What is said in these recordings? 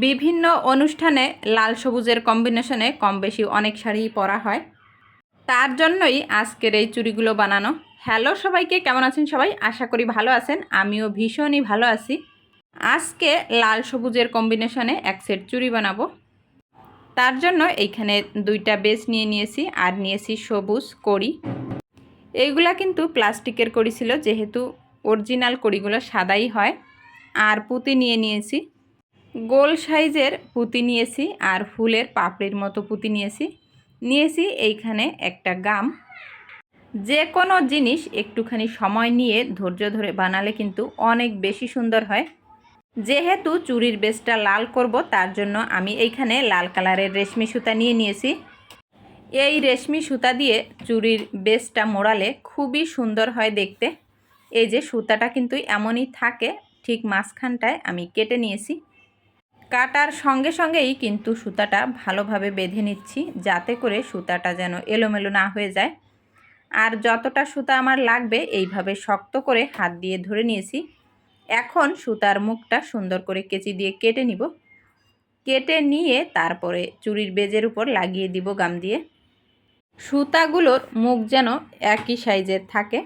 বিভিন্ন অনুষ্ঠানে লাল সবুজের কম্বিনেশনে কম বেশি অনেক শাড়ি পরা হয়। তার জন্যই আজকের এই চুড়িগুলো বানানো। হ্যালো সবাইকে, কেমন আছেন সবাই? আশা করি ভালো আছেন। আমিও ভীষণই ভালো আছি। আজকে লাল সবুজের কম্বিনেশনে এক সেট চুড়ি বানাবো। তার জন্য এইখানে দুইটা বেস নিয়ে নিয়েছি, আর নিয়েছি সবুজ কড়ি। এইগুলা কিন্তু প্লাস্টিকের কড়ি ছিল, যেহেতু অরিজিনাল কড়িগুলো সাদাই হয়। আর পুঁতি নিয়ে নিয়েছি। গোল সাইজের পুঁতি নিয়েছি আর ফুলের পাপড়ির মতো পুঁতি নিয়েছি। নিয়েছি এইখানে একটা গাম। যে কোনো জিনিস একটুখানি সময় নিয়ে ধৈর্য ধরে বানালে কিন্তু অনেক বেশি সুন্দর হয়। যেহেতু চুরির বেসটা লাল করব, তার জন্য আমি এইখানে লাল কালারের রেশমি সুতা নিয়ে নিয়েছি। এই রেশমি সুতা দিয়ে চুরির বেসটা মোড়ালে খুবই সুন্দর হয় দেখতে। এই যে সুতাটা কিন্তু এমনই থাকে, ঠিক মাঝখানটায় আমি কেটে নিয়েছি। কাটার সঙ্গে সঙ্গেই কিন্তু সুতাটা ভালোভাবে বেঁধে নিচ্ছি, যাতে করে সুতাটা যেন এলোমেলো না হয়ে যায়। আর যতটা সুতা আমার লাগবে, এইভাবে শক্ত করে হাত দিয়ে ধরে নিয়েছি। এখন সুতার মুখটা সুন্দর করে কেচি দিয়ে কেটে নিব। কেটে নিয়ে তারপরে চুরির বেজের উপর লাগিয়ে দিব গাম দিয়ে। সুতাগুলোর মুখ যেন একই সাইজের থাকে।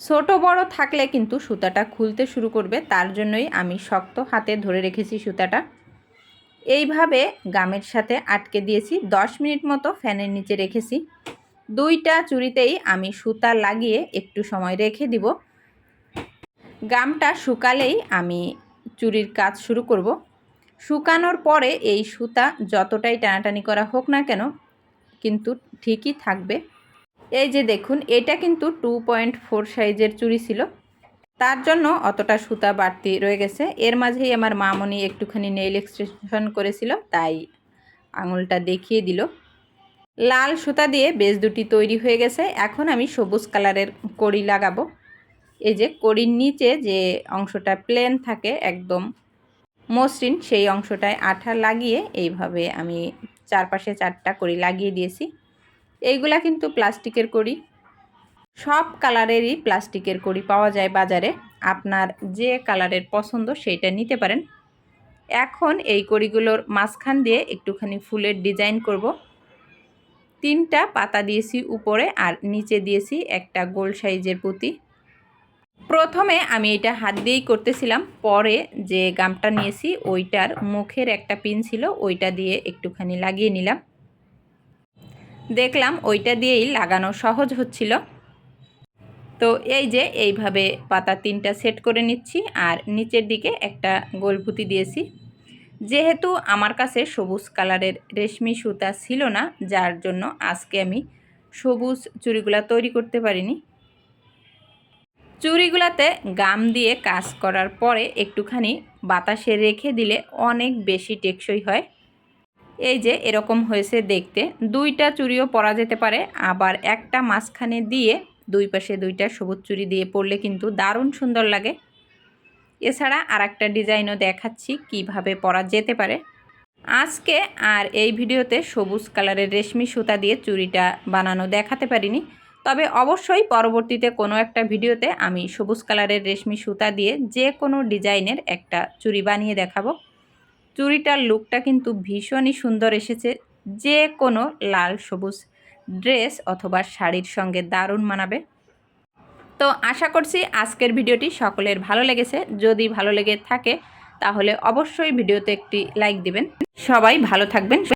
ছোট বড় থাকলে কিন্তু সুতাটা খুলতে শুরু করবে, তার জন্যই আমি শক্ত হাতে ধরে রেখেছি সুতাটা। এইভাবে গামের সাথে আটকে দিয়েছি। দশ মিনিট মতো ফ্যানের নিচে রেখেছি। দুইটা চুরিতেই আমি সুতা লাগিয়ে একটু সময় রেখে দিব। গামটা শুকালেই আমি চুরির কাজ শুরু করব। শুকানোর পরে এই সুতা যতটাই টানাটানি করা হোক না কেন, কিন্তু ঠিকই থাকবে। এই যে দেখুন, এটা কিন্তু টু পয়েন্ট ফোর সাইজের চুড়ি ছিল। তার জন্য অতটা সুতা বাড়তি রয়ে গেছে। এর মাঝেই আমার মামনি একটুখানি নেইল এক্সটেনশন করেছিল, তাই আঙুলটা দেখিয়ে দিল। লাল সুতা দিয়ে বেশ দুটি তৈরি হয়ে গেছে। এখন আমি সবুজ কালারের কড়ি লাগাবো। এই যে কড়ির নিচে যে অংশটা প্লেন থাকে একদম মসৃণ, সেই অংশটায় আঠা লাগিয়ে এইভাবে আমি চারপাশে চারটা কড়ি লাগিয়ে দিয়েছি। এইগুলা কিন্তু প্লাস্টিকের কড়ি। সব কালারেরই প্লাস্টিকের কড়ি পাওয়া যায় বাজারে। আপনার যে কালারের পছন্দ সেইটা নিতে পারেন। এখন এই কড়িগুলোর মাঝখান দিয়ে একটুখানি ফুলের ডিজাইন করব। তিনটা পাতা দিয়েছি উপরে আর নিচে দিয়েছি একটা গোল সাইজের পুঁতি। প্রথমে আমি এটা হাত দিয়েই করতেছিলাম। পরে যে গামটা নিয়েছি ওইটার মুখের একটা পিন ছিল, ওইটা দিয়ে একটুখানি লাগিয়ে নিলাম। দেখলাম ওইটা দিয়েই লাগানো সহজ হচ্ছিল। তো এই যে এইভাবে পাতা তিনটা সেট করে নিচ্ছি আর নিচের দিকে একটা গোলপুতি দিয়েছি। যেহেতু আমার কাছে সবুজ কালারের রেশমি সুতা ছিল না, যার জন্য আজকে আমি সবুজ চুড়িগুলা তৈরি করতে পারিনি। চুড়িগুলাতে গাম দিয়ে কাজ করার পরে একটুখানি বাতাসে রেখে দিলে অনেক বেশি টেকসই হয়। এই যে এরকম হয়েছে দেখতে। দুইটা চুড়িও পরা যেতে পারে, আবার একটা মাঝখানে দিয়ে দুই পাশে দুইটা সবুজ চুরি দিয়ে পরলে কিন্তু দারুণ সুন্দর লাগে। এছাড়া আর একটা ডিজাইনও দেখাচ্ছি কীভাবে পরা যেতে পারে। আজকে আর এই ভিডিওতে সবুজ কালারের রেশমি সুতা দিয়ে চুড়িটা বানানো দেখাতে পারিনি। তবে অবশ্যই পরবর্তীতে কোনো একটা ভিডিওতে আমি সবুজ কালারের রেশমি সুতা দিয়ে যে কোনো ডিজাইনের একটা চুড়ি বানিয়ে দেখাবো। চুড়িটার লুকটা কিন্তু ভীষণই সুন্দর এসেছে। যে কোনো লাল সবুজ ড্রেস অথবা শাড়ির সঙ্গে দারুণ মানাবে। তো আশা করছি আজকের ভিডিওটি সকলের ভালো লেগেছে। যদি ভালো লেগে থাকে, তাহলে অবশ্যই ভিডিওতে একটি লাইক দিবেন। সবাই ভালো থাকবেন।